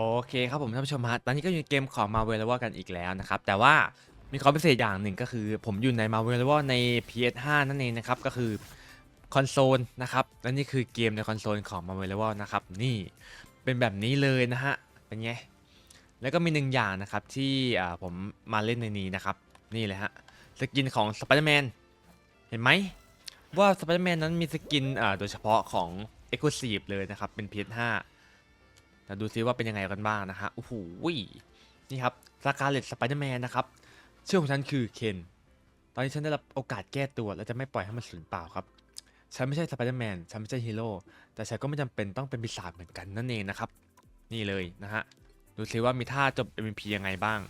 โอเคครับผมท่านผู้ชมฮะ ตอนนี้ก็อยู่ในเกมของ Marvel Rival กันอีกแล้วนะครับ แต่ว่ามีความพิเศษอย่างหนึ่งก็คือ ผมอยู่ใน Marvel Rival ใน PS5 นั่นเองนะครับ ก็คือคอนโซลนะครับ และนี่คือเกมในคอนโซลของ Marvel Rival นะครับ นี่เป็นแบบนี้เลยนะฮะ เป็นไง แล้วก็มีหนึ่งอย่างนะครับที่ผมมาเล่นในนี้นะครับ นี่เลยฮะ สกินของ Spider-Man เห็นไหมว่า Spider-Man นั้นมีสกินโดยเฉพาะของ Exclusive เลยนะครับ เป็น PS5 แต่ดูซิว่าเป็นยังไงกันบ้างนะฮะโอ้โหนี่ครับสกาเลตสไปเดอร์แมนนะครับชื่อของฉันคือเคนตอนนี้ฉันได้รับโอกาสแก้ตัวและจะไม่ปล่อยให้มันสูญเปล่าครับฉันไม่ใช่สไปเดอร์แมนฉันไม่ใช่ฮีโร่แต่ฉันก็ไม่จำเป็นต้องเป็นปีศาจเหมือนกันนั่นเองนะครับ นี่เลยนะฮะดูซิว่ามีท่าจบ MVP ยังไงบ้าง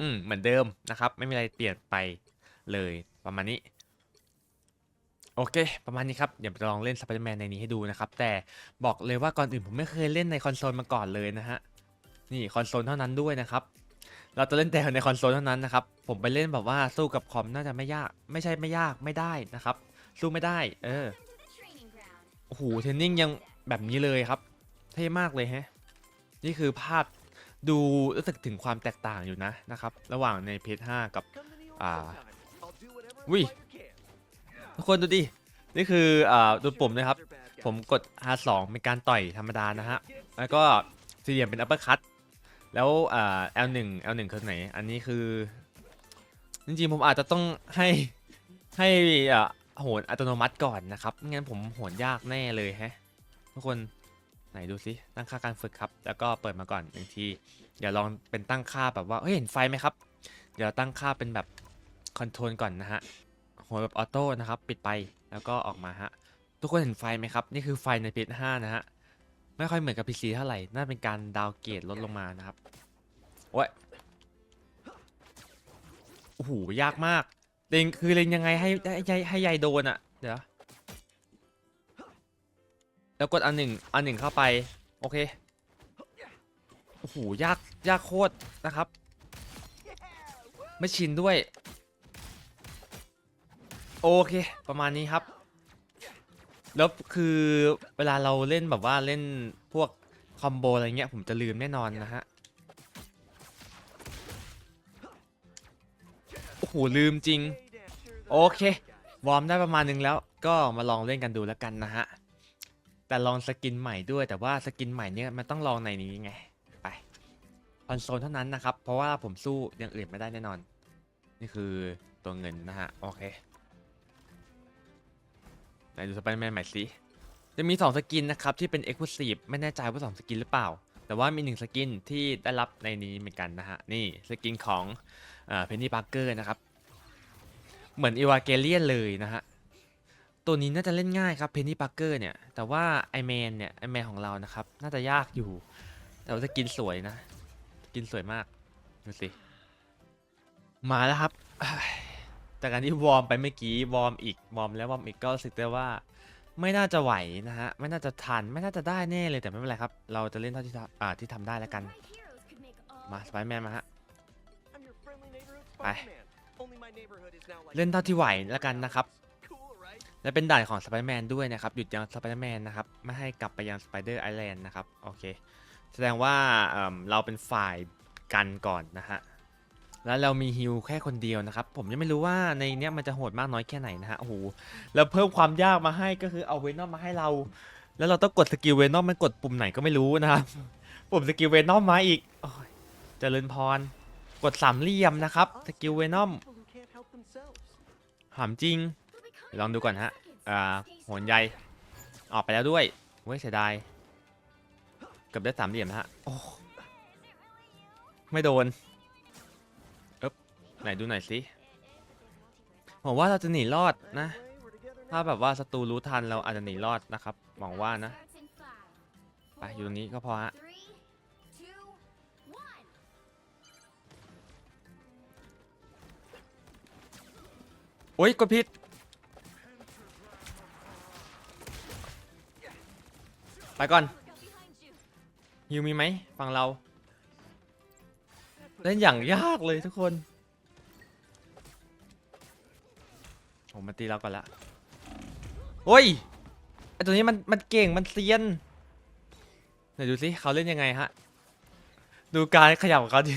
อืมเหมือนเดิมนะครับ ไม่มีอะไรเปลี่ยนไปเลยประมาณนี้ โอเค ประมาณนี้ครับ เดี๋ยวจะลองเล่นสไปเดอร์แมนในนี้ให้ดูนะครับ แต่บอกเลยว่าก่อนอื่นผมไม่เคยเล่นในคอนโซลมาก่อนเลยนะฮะ นี่คอนโซลเท่านั้นด้วยนะครับ เราจะเล่นแต่ในคอนโซลเท่านั้นนะครับ ผมไปเล่นแบบว่าสู้กับคอมน่าจะไม่ยาก ไม่ใช่ไม่ยากไม่ได้นะครับ สู้ไม่ได้ เออ โอ้โห เทรนนิ่งยังแบบนี้เลยครับ เท่มากเลยแฮะ นี่คือภาพดูรู้สึกถึงความแตกต่างอยู่นะนะครับ ระหว่างใน PS5 กับ อ่าอุ้ย ทุกคนดูดิ นี่คืออ่าดูปุ่มนะครับ ผมกด R2 เป็นการต่อยธรรมดานะฮะ แล้วก็สี่เหลี่ยมเป็น upper cut แล้วอ่า L1 L1 คือไหน อันนี้คือ จริงๆ ผมอาจจะต้องให้ให้อ่าโหนอัตโนมัติก่อนนะครับไม่งั้นผมโหนยากแน่เลยแฮะ ทุกคนไหนดูสิตั้งค่าการฝึกครับ แล้วก็เปิดมาก่อนหนึ่งทีเดี๋ยวลองเป็นตั้งค่าแบบว่าเฮ้ยเห็นไฟไหมครับ เดี๋ยวตั้งค่าเป็นแบบคอนโทรลก่อนนะฮะ หัวแบบออโต้นะครับ ปิดไปแล้วก็ออกมาฮะ ทุกคนเห็นไฟไหมครับ นี่คือไฟใน PS5 นะฮะ ไม่ค่อยเหมือนกับ PC เท่าไหร่ น่าเป็นการดาวเกรดลดลงมานะครับ โอ้ย โอ้โห ยากมาก เล็งคือเล็งยังไงให้ให้ให้ให้ยโดนอะเดี๋ยว แล้วกดอันหนึ่งอันหนึ่งเข้าไป โอเค โอ้โห ยาก ยากโคตรนะครับ ไม่ชินด้วย โอเค ประมาณนี้ครับ แล้วคือเวลาเราเล่นแบบว่าเล่นพวกคอมโบอะไรเงี้ยผมจะลืมแน่นอนนะฮะ โอ้โห ลืมจริง โอเค วอร์มได้ประมาณนึงแล้ว ก็มาลองเล่นกันดูแล้วกันนะฮะ แต่ลองสกินใหม่ด้วยแต่ว่าสกินใหม่เนี่ยมันต้องลองในนี้ไง ไปคอนโซลเท่านั้นนะครับ เพราะว่าผมสู้อย่างอื่นไม่ได้แน่นอน นี่คือตัวเงินนะฮะ โอเค นดูสไปเดอร์แมนใหม่สิ จะมี 2 สกินนะครับ ที่เป็น Exclusive ไม่แน่ใจว่า 2 สกินหรือเปล่า แต่ว่ามี 1 สกินที่ได้รับในนี้เหมือนกันนะฮะ นี่สกินของเพนนี่พาร์เกอร์นะครับ เหมือนอีวาเกเลียนเลยนะฮะ ตัวนี้น่าจะเล่นง่ายครับเพนนี่พาร์เกอร์เนี่ย แต่ว่าไอแมนเนี่ยไอแมนของเรานะครับ น่าจะยากอยู่ แต่ว่าสกินสวยนะ สกินสวยมากดูสิมาแล้วครับ จากการที่วอร์มไปเมื่อกี้วอร์มอีกวอร์มแล้ววอร์มอีกก็รู้สึกได้ว่า ไม่น่าจะไหวนะฮะไม่น่าจะทันไม่น่าจะได้แน่เลยแต่ไม่เป็นไรครับ เราจะเล่นเท่าที่ทำอ่าที่ทำได้แล้วกัน มาสไปแมนมาฮะไปเล่นเท่าที่ไหวแล้วกันนะครับ และเป็นด่านของสไปแมนด้วยนะครับ หยุดยังสไปแมนนะครับ ไม่ให้กลับไปยังสไปเดอร์ไอแลนด์นะครับ โอเค แสดงว่าเอิ่มเราเป็นฝ่ายกันก่อนนะฮะ แล้วเรามีฮิลแค่คนเดียวนะครับ ผมยังไม่รู้ว่าในเนี้ยมันจะโหดมากน้อยแค่ไหนนะฮะโอ้โหแล้วเพิ่มความยากมาให้ก็คือเอาเวนอมมาให้เรา แล้วเราต้องกดสกิลเวนอมมันกดปุ่มไหนก็ไม่รู้นะครับปุ่มสกิลเวนอมมาอีกโอ้ยเจริญพร กดสามเหลี่ยมนะครับสกิลเวนอมหามจริง ลองดูก่อนฮะอ่าโหนใยออกไปแล้วด้วยเว้ยเสียดายเกือบได้สามเหลี่ยมนะฮะโอ้ไม่โดน ไหนดูหน่อยสิผมว่าเราจะหนีรอดนะ ถ้าแบบว่าศัตรูรู้ทันเราอาจจะหนีรอดนะครับหวังว่านะไปอยู่ตรงนี้ก็พอฮะโอ๊ยกดผิดไปก่อนฮิวมีไหมฝั่งเรา เล่นอย่างยากเลยทุกคน ผมมาตีเราก่อนละโอ้ยไอตัวนี้มันมันเก่งมันเซียนไหนดูสิเขาเล่นยังไงฮะ ดูการขยับของเขาดิ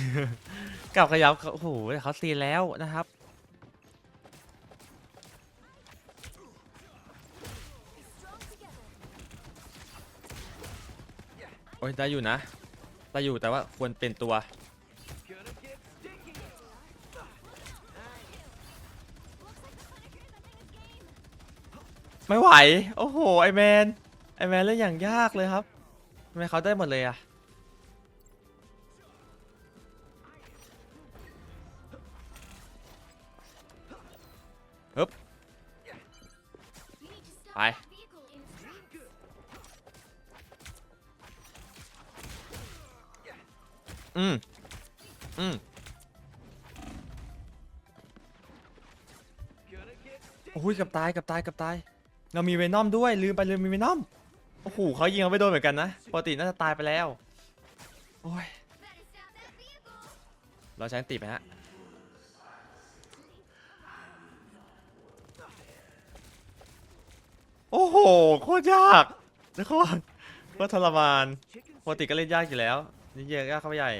กับขยับเขาโอ้โหเขาซีนแล้วนะครับโอ้ยได้อยู่นะได้อยู่แต่ว่าควรเป็นตัว ไม่ไหว โอ้โห ไอแมน ไอแมนเล่นอย่างยากเลยครับทำไมเขาได้หมดเลยอะฮึบไป อืม อืมโอ้ยกับตายกับตายกับตาย เรามีเวนอมด้วยลืมไปลืมมีเวนอมโอ้โหเขายิงเราไม่โดนเหมือนกันนะปกติน่าจะตายไปแล้วโอ้ยเราใช้ติไปฮะโอ้โหโคตรยากทุกคนโคตรทรมานปกติก็เล่นยากอยู่แล้วนี่เยอะยากเข้าไปใหญ่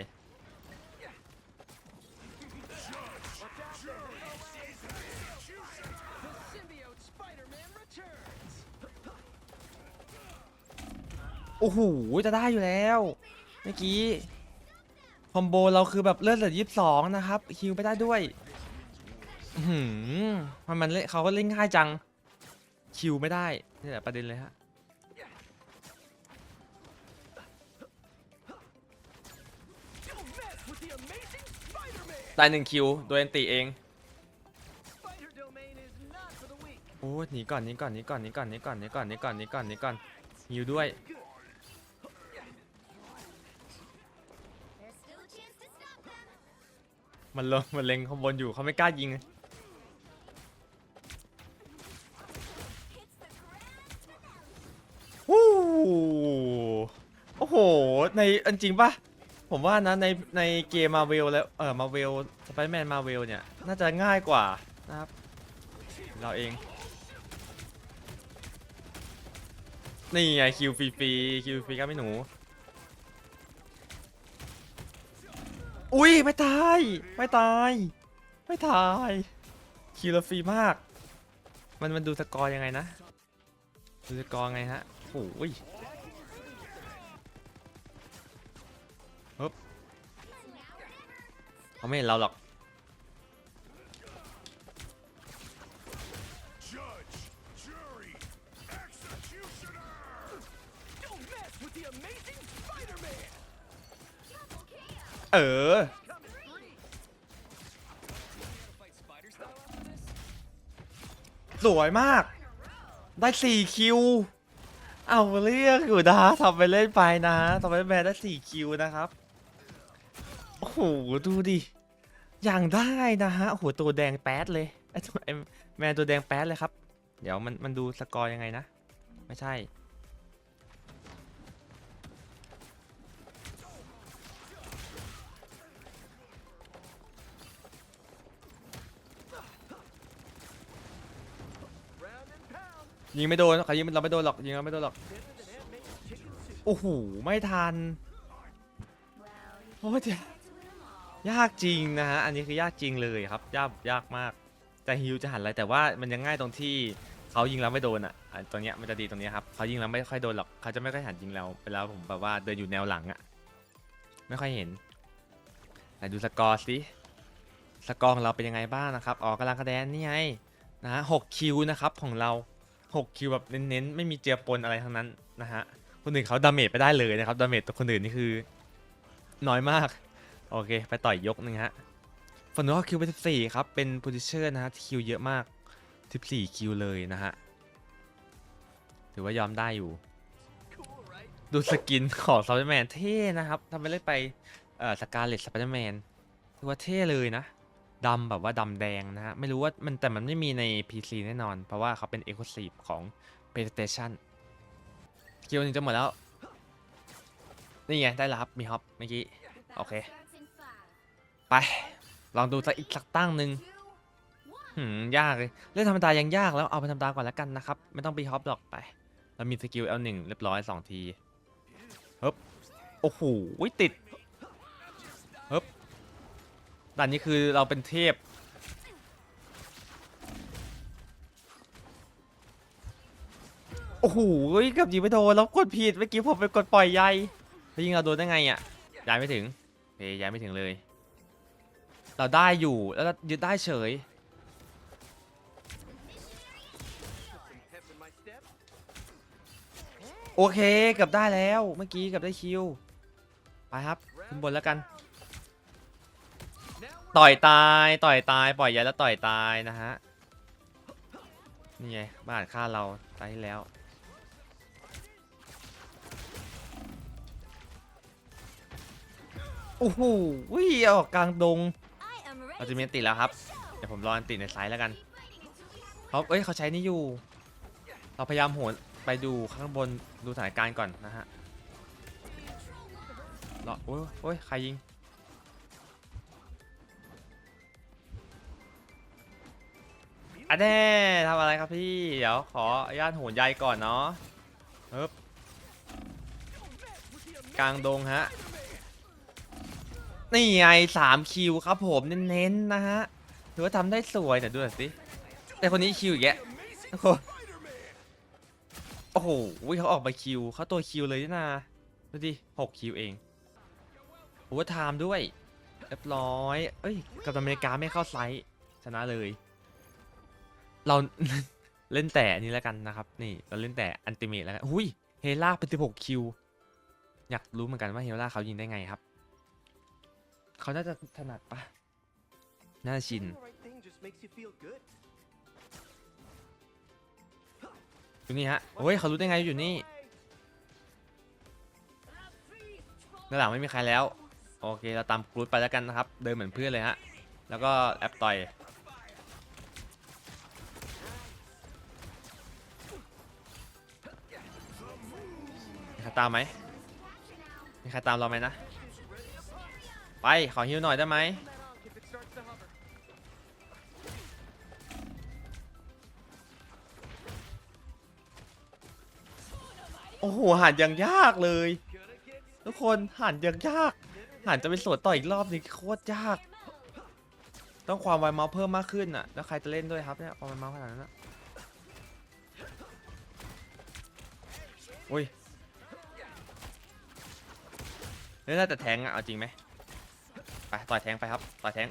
โอ้โหจะได้อยู่แล้วเมื่อกี้คอมโบเราคือแบบเลือดเหลือยี่สิบสองนะครับคิวไม่ได้ด้วยหืมมันมันเล่นเขาก็เล่นง่ายจังคิวไม่ได้นี่แหละประเด็นเลยฮะ Don't mess with the amazing Spider-Man! ได้หนึ่งคิวโดยอันติเองโอ้หนีก่อนหนีก่อนหนีก่อนหนีก่อนหนีก่อนหนีก่อนหนีก่อนหนีก่อนหนีก่อนฮิวด้วย มันลงมันเล็งข้างบนอยู่เขาไม่กล้ายิง Hits the grand finale. วู้โอ้โห ในอันจริงปะผมว่านะในในเกมมาเวลแล้วเออมาเวลสไปแมนมาเวลเนี่ย น่าจะง่ายกว่านะครับ เราเอง นี่ไงคิวฟรีฟรีคิวฟรีครับพี่หนู อุ้ยไม่ตาย ไม่ตาย ไม่ตายคิวเราฟรีมาก มันมันดูสกอร์ยังไงนะ ดูสกอร์ไงฮะโอ้ยฮึบเขาไม่เห็นเราหรอก เออ สวยมาก ได้สี่คิว เอาเรียกอยู่นะทำไปเล่นไปนะทำไปแมนได้สี่คิวนะครับ โอ้โห ดูดิ อย่างได้นะฮะ โอ้โห ตัวแดงแป๊ดเลยไอ้ตัวไอ้แมนตัวแดงแป๊ดเลยครับ เดี๋ยวมันมันดูสกอร์ยังไงนะ ไม่ใช่ ยิงไม่โดนเขายิงเราไม่โดนหรอกยิงเราไม่โดนหรอกโอ้โหไม่ทันโอ้ย can't get to them all. ยากจริงนะฮะอันนี้คือยากจริงเลยครับยากยากมากแต่ฮิวจะหันอะไรแต่ว่ามันยังง่ายตรงที่เขายิงเราไม่โดนอะตรงเนี้ยมันจะดีตรงเนี้ยครับเขายิงเราไม่ค่อยโดนหรอกเขาจะไม่ค่อยหันยิงเราเวลาผมแบบว่าเดินอยู่แนวหลังอะไม่ค่อยเห็นแต่ดูสกอร์สิสกอร์ของเราเป็นยังไงบ้างนะครับออกกำลังคะแนนนี่ไงนะฮะหกคิวนะครับของเรา หกคิวแบบเน้นๆ ไม่มีเจือปนอะไรทั้งนั้นนะฮะ คนอื่นเขาดาเมจไปได้เลยนะครับ ดาเมจตัวคนอื่นนี่คือ น้อยมาก โอเค ไปต่อยยกหนึ่งฮะฝั่งนู้นเขาคิวไป14 ครับ เป็นโพซิเชอร์นะฮะคิวเยอะมาก 14 คิวเลยนะฮะ ถือว่ายอมได้อยู่ ดูสกินของสไปเดอร์แมนเท่นะครับทำไปเล่นไปเอ่อสกาเลตสไปเดอร์แมนถือว่าเท่เลยนะ ดำแบบว่าดำแดงนะฮะ ไม่รู้ว่ามันแต่มันไม่มีใน PC แน่นอน เพราะว่าเขาเป็น Exclusive ของ PlayStation คิวหนึงจะหมดแล้ว นี่ไง ได้แล้วครับ มีฮอปเมื่อกี้ The battle Okay. starts in five, ไป ลองดูสักอีกสักตั้งหนึ่งหืม ยากเลย เล่นธรรมดายังยากแล้วเอาไปธรรมดาก่อนแล้วกันนะครับ ไม่ต้องไปฮอปหรอกไป เรามีสกิล L1 เรียบร้อย 2 ที ฮึบ โอ้โห ติดฮ้บ ด่านนี้คือเราเป็นเทพ โอ้โหเกือบยิงไม่โดนแล้วกดผิดเมื่อกี้ผมไปกดปล่อยใยแล้วยิงเราโดนได้ไงอะย้ายไม่ถึงเฮยย้ายไม่ถึงเลย เราได้อยู่แล้วยึดได้เฉยโอเคเกือบได้แล้วเมื่อกี้เกือบได้คิวไปครับขึ้นบนแล้วกัน ต่อยตายต่อยตายปล่อยใยแล้วต่อยตายนะฮะนี่ไงบ้านฆ่าเราตายที่แล้ว โอ้โหวิ่งออกกลางดงเราจะมีติแล้วครับ เดี๋ยวผมรออันติในไซส์แล้วกันเขาเอ้ยเขาใช้นี่อยู่ เราพยายามโหนไปดูข้างบนดูสถานการณ์ก่อนนะฮะรอโอ้ยโอ้ยใครยิง อันแน่ทำอะไรครับพี่ เดี๋ยวขออนุญาตโหนใยก่อนเนาะเฮ้บกลางดงฮะ นี่ไงสามคิวครับผมเน้นๆนะฮะ ถือว่าทำได้สวยเดี๋ยวดูหน่อยสิแต่คนนี้คิวอีกแยะโอ้โหโอ้โหเขาออกมาคิวเขาตัวคิวเลยนะดูดิหกคิวเองโอวไทม์ด้วยเรียบร้อย เอ้ย กับอเมริกาไม่เข้าไซส์ชนะเลย เรา เล่นแต่อันนี้แล้วกันนะครับ นี่เราเล่นแต่อันติเมทแล้วกันหุยเฮล่าเป็น16คิว อยากรู้เหมือนกันว่าเฮล่าเขายิงได้ไงครับ เขาน่าจะถนัดปะน่าชินอยู่นี่ฮะโอ้ยเขารู้ได้ไงอยู่นี่ด้านหลังไม่มีใครแล้ว โอเค เราตามกรูดไปแล้วกันนะครับ เดินเหมือนเพื่อนเลยฮะ แล้วก็แอปต่อย ตามไหมมีใครตามเราไหมนะ ไป ขอฮิวหน่อยได้ไหมโอ้โหหันยังยากเลย ทุกคนหันยังยากหันจะไปสวนต่ออีกรอบนี้โคตรยาก ต้องความไวเมาส์เพิ่มมากขึ้นอะ แล้วใครจะเล่นด้วยครับเนี่ยความไวเมาส์ขนาดนั้นอะโอ้ย เล่นได้แต่แทงอะเอาจริงไหมไปต่อยแทงไปครับต่อยแทง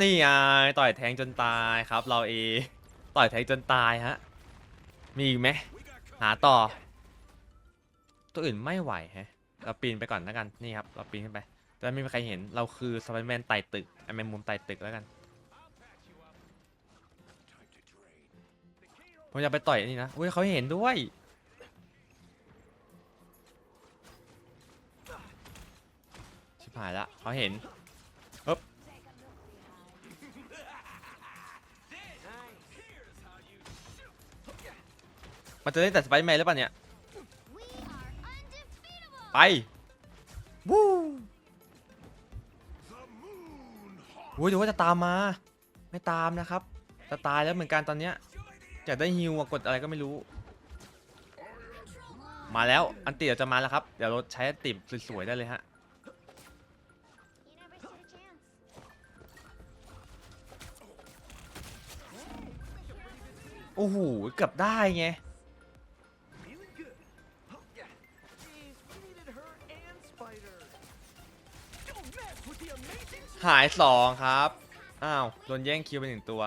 นี่ไงต่อยแทงจนตายครับ เราเอต่อยแทงจนตายฮะมีอีกไหมหาต่อ ตัวอื่นไม่ไหวแฮะเราปีนไปก่อนแล้วกันนี่ครับเราปีนขึ้นไปจะไม่มีใครเห็นเราคือสไปเดอร์แมนไต่ตึกไอแมนมุมไต่ตึกแล้วกันผมอยากไปต่อยนี่นะอุ้ยเขาเห็นด้วย เขาเห็นปึ๊บมันจะเล่นแต่สไปเดอร์แมนหรือเปล่าเนี่ย ไปวู้ The moon haunt อุ้ยเดี๋ยวว่าจะตามมา ไม่ตามนะครับ จะตายแล้วเหมือนกันตอนเนี้ยอยากได้ฮิวกดอะไรก็ไม่รู้ มาแล้วอันติเดี๋ยวจะมาแล้วครับ เดี๋ยวเราใช้อันติสวยๆได้เลยฮะ โอ้โหเกือบได้ไงหายสองครับ อ้าว โดนแย่งคิวไปหนึ่งตัว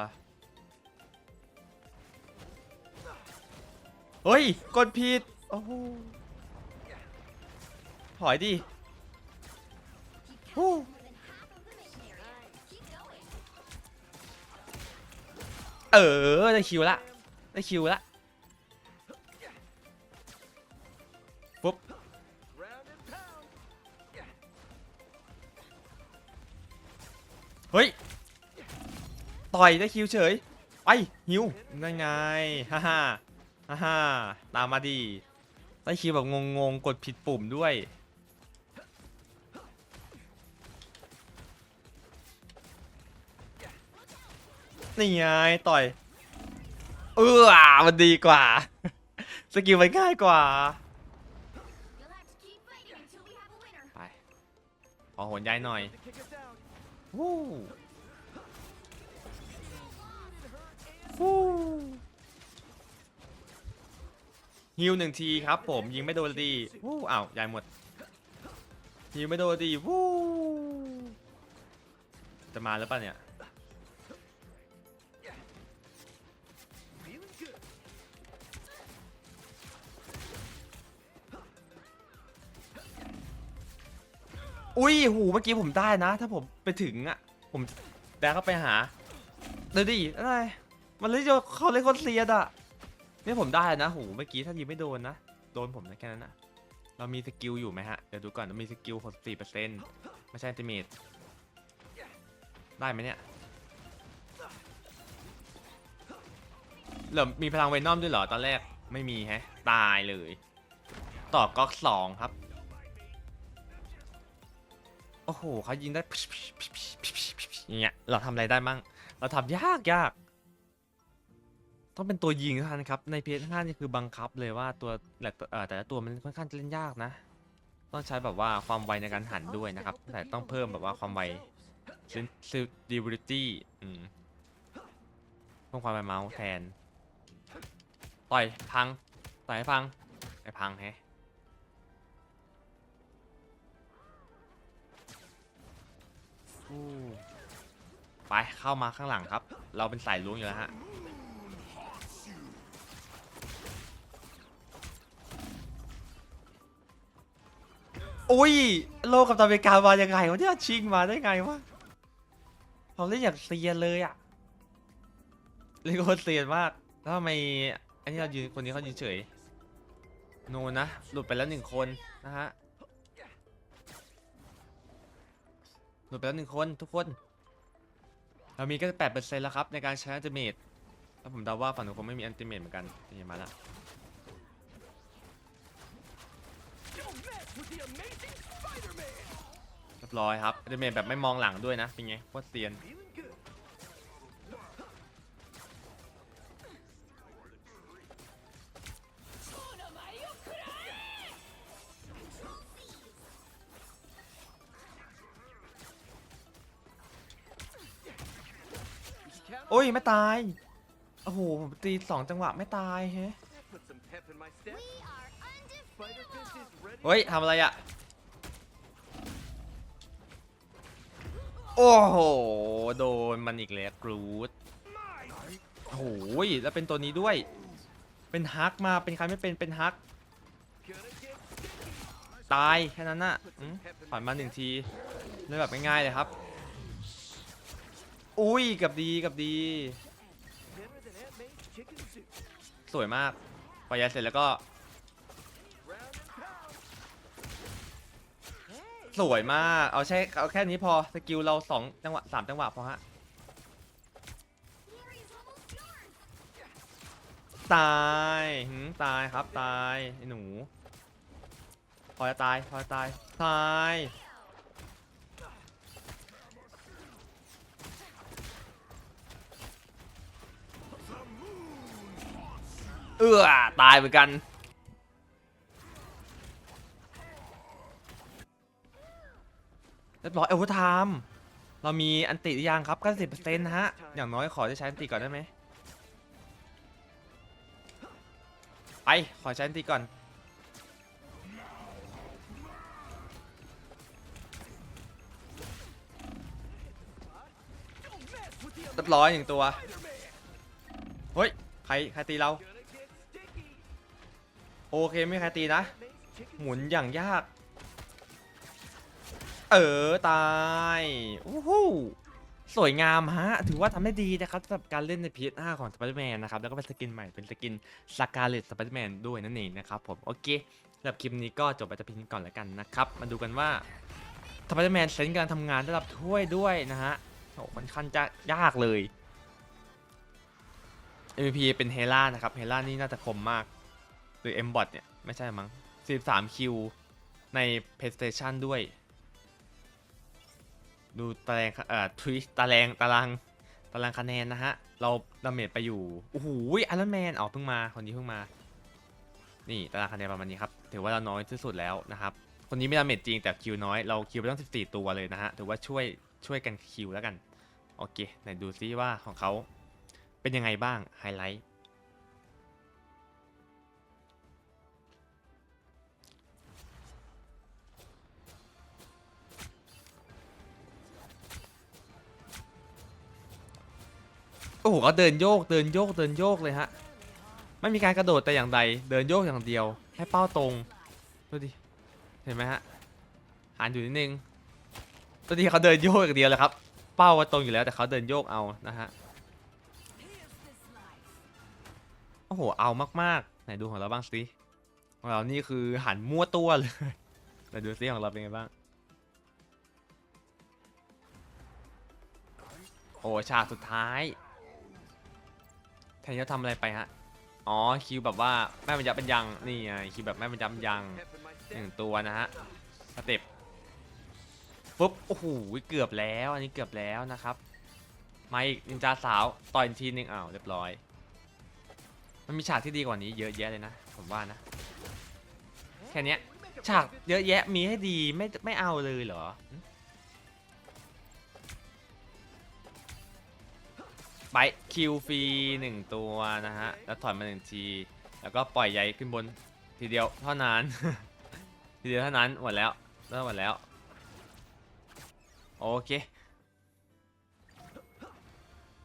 เฮ้ย กดผิด โอ้โหถอยดิเออ ได้คิวละ ได้คิวละปุ๊บเฮ้ย ต่อยได้คิวเฉย ไปฮิวนั่นไง ฮ่าฮ่าฮ่าฮ่าตามมาดี ได้คิวแบบงงๆ กดผิดปุ่มด้วย นี่ไง ต่อย ออมันดีกว่า สกิลมันง่ายกว่า ไป ขอโหนย้ายหน่อยวู้วู้ฮิวหนึ่งทีครับผมยิงไม่โดนดีวู้อ้าวย้ายหมดยิงไม่โดนดีวู้จะมาแล้วป่ะเนี่ย อุ้ยหูเมื่อกี้ผมได้นะ ถ้าผมไปถึงอะ ผมแดกเข้าไปหาเดี๋ยวดิอะไรมันเลยจะเขาเลยคนเซียดอะนี่ผมได้นะหูเมื่อกี้ถ้ายิงไม่โดนนะ โดนผมนะแค่นั้นนะเรามีสกิลอยู่ไหมฮะ เดี๋ยวดูก่อนเรามีสกิล64เปอร์เซ็นต์ไม่ใช่อันติเมตได้ไหมเนี่ยเหรอมีพลังเวนอมด้วยเหรอตอนแรกไม่มีแฮะ ตายเลย ต่อก๊อกสองครับ อ้โหเขายิงได้อย่างเงี้ยเราทำอะไรได้มั่งเราทำยากยากต้องเป็นตัวยิงเท่านั้นครับ ใน PS5 นี่คือบังคับเลยว่าตัวแต่ละตัวมันค่อนข้างจะเล่นยากนะ ต้องใช้แบบว่าความไวในการหันด้วยนะครับ แต่ต้องเพิ่มแบบว่าความไว sensitivity อืมเพิ่มความไวเมาส์แทน ต่อยพัง ต่อยให้พังไอ้พังแฮะ ไปเข้ามาข้างหลังครับ เราเป็นสายล้วงอยู่แล้วฮะอุ้ยโลกกับตาเมกามายังไงวะเนี่ยชิงมาได้ไงวะเราเล่นอย่างเซียนเลยอะเล่นโคตรเซียนมากแล้วทำไมอันนี้เรายืนคนนี้เขายืนเฉยโนนะหลุดไปแล้วหนึ่งคนนะฮะ หลุดไปแล้วหนึ่งคนทุกคน เรามีแค่แปดเปอร์เซ็นต์แล้วครับ ในการใช้อันติเมตแล้วผมเดาว่าฝั่งหนูคงไม่มีอันติเมตเหมือนกันนี่มาแล้วเรียบร้อยครับอันติเมตแบบไม่มองหลังด้วยนะเป็นไงโคตรเซียน โอ้ยไม่ตาย โอ้โหผมตีสองจังหวะไม่ตายเฮ้ย That put some pep in my step. We are undefeated. Spider Fist is ready. เฮ้ยทำอะไรอะโอ้โห โดนมันอีกแล้วกรูดโอ้โหแล้วเป็นตัวนี้ด้วย เป็นฮักมาเป็นใครไม่เป็นเป็นฮัก Gonna get ตายแค่นั้นน่ะอืมผ่านมาหนึ่งทีเลยแบบง่ายๆเลยครับ อุ้ยกับดีกับดี สวยมากปยาเสร็จแล้วก็ สวยมาก เอาใช่เอาแค่นี้พอสกิลเราสองจังหวะสามจังหวะพอฮะตายหืมตายครับตายไอ้หนู พอจะตายพอจะตายตาย เอื้อตายเหมือนกัน เรียบร้อยเอเวอร์ไทม์เรามีอันติหรือยังครับ 90%นะฮะ อย่างน้อยขอได้ใช้อันติก่อนได้ไหมไป ขอใช้อันติก่อน เรียบร้อยหนึ่งตัว เฮ้ย ใคร ใครตีเรา โอเคไม่มีใครตีนะ หมุนอย่างยาก เออตายอู้หูสวยงามฮะ ถือว่าทำได้ดีนะครับสำหรับการเล่นใน PS5 ของ Spider-Man นะครับ แล้วก็เป็นสกินใหม่เป็นสกิน Scarlet Spider-Man ด้วยนั่นเองนะครับผม โอเคสำหรับคลิปนี้ก็จบไปแต่เพียงนี้ก่อนแล้วกันนะครับ มาดูกันว่า Spider-Man เซนการทำงานได้รับถ้วยด้วยนะฮะโอ้ค่อนข้างจะยากเลย MVP เป็นเฮล่านะครับ เฮล่านี่น่าจะคมมาก หรือ M-Bot เนี่ย ไม่ใช่มั้ง13คิว ใน PlayStation ด้วย ดูตารางเอ่อทวิตารางตารางตารางคะแนนนะฮะ เราดาเมจไปอยู่ โอ้โหไอรอนแมนออกเพิ่งมา คนนี้เพิ่งมา นี่ตารางคะแนนประมาณนี้ครับ ถือว่าเราน้อยที่สุดแล้วนะครับ คนนี้ไม่ดาเมจจริงแต่คิวน้อย เราคิวไปตั้ง 14 ตัวเลยนะฮะ ถือว่าช่วยช่วยกันคิวแล้วกัน โอเค ไหนดูซิว่าของเขาเป็นยังไงบ้างไฮไลท์ โอ้โหก็เดินโยกเดินโยกเดินโยกเลยฮะไม่มีการกระโดดแต่อย่างใดเดินโยกอย่างเดียว ให้เป้าตรงดูดิเห็นไหมฮะหันอยู่นิดนึงตัวที่เขาเดินโยกอย่างเดียวเลยครับเป้าก็ตรงอยู่แล้วแต่เขาเดินโยกเอานะฮะโอ้โหเอามากๆไหนดูของเราบ้างสิของเรานี่คือหันมั่วตัวเลยไหนดูซิของเราเป็นไงบ้างโอ้ฉากสุดท้าย แทนที่จะทำอะไรไปฮะ อ๋อคิวแบบว่าแม่บรรยับบรรยังนี่ไงคิวแบบแม่บรรยับยังหนึ่งตัวนะฮะสเต็ปปุ๊บโอ้โหเกือบแล้วอันนี้เกือบแล้วนะครับมาอีกนินจาสาวต่อยทีนึงอ้าวเรียบร้อย มันมีฉากที่ดีกว่านี้เยอะแยะเลยนะ ผมว่านะแค่นี้ฉากเยอะแยะมีให้ดีไม่ไม่เอาเลยเหรอ ไปคิวฟรีหนึ่งตัวนะฮะ แล้วถอยมาหนึ่งที แล้วก็ปล่อยใยขึ้นบนทีเดียวเท่านั้น ทีเดียวเท่านั้นหมดแล้วเริ่มหมดแล้ว โอเค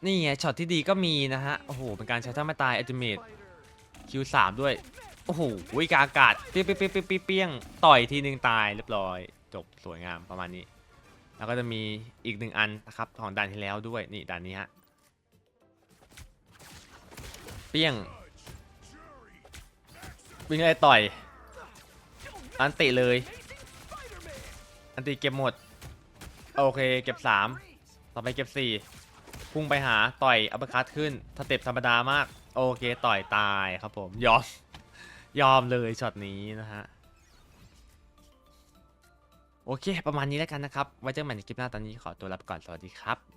นี่ไงช็อตที่ดีก็มีนะฮะ โอ้โห เป็นการใช้ท่าไม่ตายอัลติเมท spider. คิวสามด้วย โอ้โหกาอากาศเปี้ยงเปี้ยงเปี้ยงเปี้ยงต่อยทีหนึ่งตายเรียบร้อย จบสวยงามประมาณนี้ แล้วก็จะมีอีกหนึ่งอันนะครับของด่านที่แล้วด้วยนี่ด่านนี้ฮะ เปี้ยง วิ่งไล่ต่อย อันติเลย อันติเก็บหมด โอเคเก็บ 3 ต่อไปเก็บ 4 พุ่งไปหาต่อยอัปคัตขึ้นสเต็ปธรรมดามาก โอเคต่อยตายครับผม ยอม ยอมเลยช็อตนี้นะฮะโอเค ประมาณนี้แล้วกันนะครับ ไว้เจอกันใหม่ในคลิปหน้าตอนนี้ขอตัวลาไปก่อน สวัสดีครับ